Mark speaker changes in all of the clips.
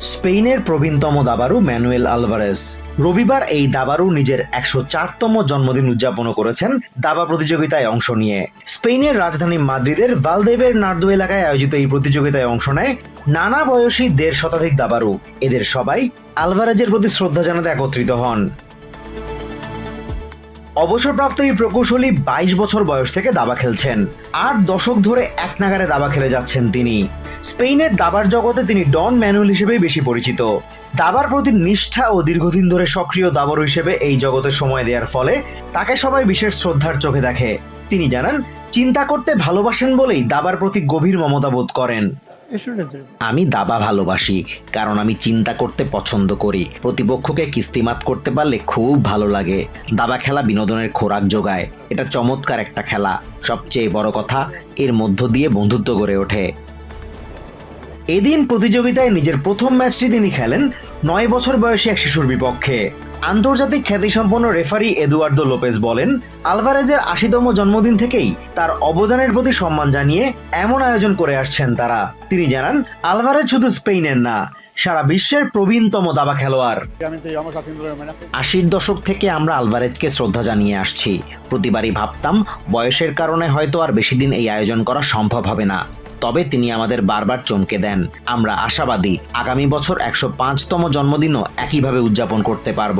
Speaker 1: স্পেনের প্রবীণতম দাবারু Manuel Alvarez. রবিবার এই দাবারু নিজের একশো চারতম জন্মদিন উদযাপন করেছেন দাবা প্রতিযোগিতায় অংশ নিয়ে। স্পেনের রাজধানী মাদ্রিদের ভালদেবের নার্দো এলাকায় আয়োজিত এই প্রতিযোগিতায় অংশ নেয় নানা বয়সী দেড় শতাধিক দাবারু। এদের সবাই আলভারেজের প্রতি শ্রদ্ধা জানাতে একত্রিত হন। অবসরপ্রাপ্ত এই প্রকৌশলী বাইশ বছর বয়স থেকে দাবা খেলছেন। আট দশক ধরে এক নাগারে দাবা খেলে যাচ্ছেন তিনি। স্পেনের দাবার জগতে তিনি ডন ম্যানুয়েল হিসেবেই বেশি পরিচিত। দাবার প্রতি নিষ্ঠা ও দীর্ঘদিন ধরে সক্রিয় দাবার হিসেবে এই জগতে সময় দেওয়ার ফলে তাকে সবাই বিশেষ শ্রদ্ধার চোখে দেখে। তিনি জানান চিন্তা করতে ভালোবাসেন বলেই দাবার প্রতি গভীর মমতা বোধ করেন। আমি দাবা ভালোবাসি, কারণ আমি চিন্তা করতে পছন্দ করি। প্রতিপক্ষকে কিস্তিমাত করতে পারলে খুব ভালো লাগে। দাবা খেলা বিনোদনের খোরাক যোগায়। এটা চমৎকার একটা খেলা। সবচেয়ে বড় কথা, এর মধ্য দিয়ে বন্ধুত্ব গড়ে ওঠে। এদিন প্রতিযোগিতায় নিজের প্রথম ম্যাচটি তিনি খেলেন নয় বছর বয়সী এক শিশুর বিপক্ষে। আন্তর্জাতিক খ্যাতিসম্পন্ন রেফারি এদুয়ার্দো লোপেজ বলেন, আলভারেজের আশিতম জন্মদিন থেকেই তার অবদানের প্রতি সম্মান জানিয়ে এমন আয়োজন করে আসছেন তারা। তিনি জানান, আলভারেজ শুধু স্পেনের না, সারা বিশ্বের প্রবীণতম দাবা খেলোয়াড়. আশির দশক থেকে আমরা আলভারেজকে শ্রদ্ধা জানিয়ে আসছি। প্রতিবারই ভাবতাম, বয়সের কারণে হয়তো আর বেশি দিন এই আয়োজন করা সম্ভব হবে না। তবে তিনি আমাদের বারবার চমকে দেন। আমরা আশাবাদী, আগামী বছর একশো পাঁচতম জন্মদিনও একইভাবে উদযাপন করতে পারব।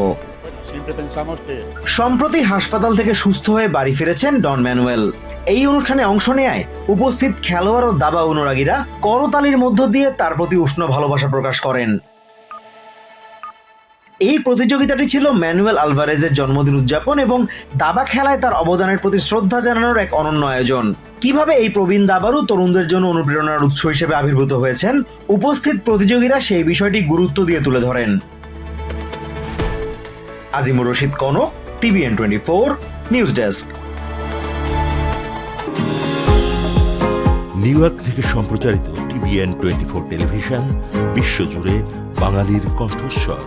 Speaker 1: সম্প্রতি হাসপাতাল থেকে সুস্থ হয়ে বাড়ি ফিরেছেন ডন ম্যানুয়েল। এই অনুষ্ঠানে অংশ নেয় উপস্থিত খেলোয়াড় ও দাবা অনুরাগীরা করতালির মধ্য দিয়ে তার প্রতি উষ্ণ ভালোবাসা প্রকাশ করেন। এই প্রতিযোগিতাটি ছিল ম্যানুয়েল আলভারেজের জন্মদিন উদযাপন এবং দাবা খেলায় তার অবদানের প্রতি শ্রদ্ধা জানানোর এক অনন্য আয়োজন। কীভাবে এই প্রবীণ দাবারু তরুণদের জন্য অনুপ্রেরণার উৎস হিসেবে আবির্ভূত হয়েছেন? উপস্থিত প্রতিযোগীরা সেই বিষয়টি গুরুত্ব দিয়ে তুলে ধরেন। Azimur Rashid Kanak, TVN twenty four, news desk.
Speaker 2: New York থেকে সম্প্রচারিত টিভিএন টোয়েন্টি ফোর টেলিভিশন, বিশ্বজুড়ে বাঙালির কণ্ঠস্বর।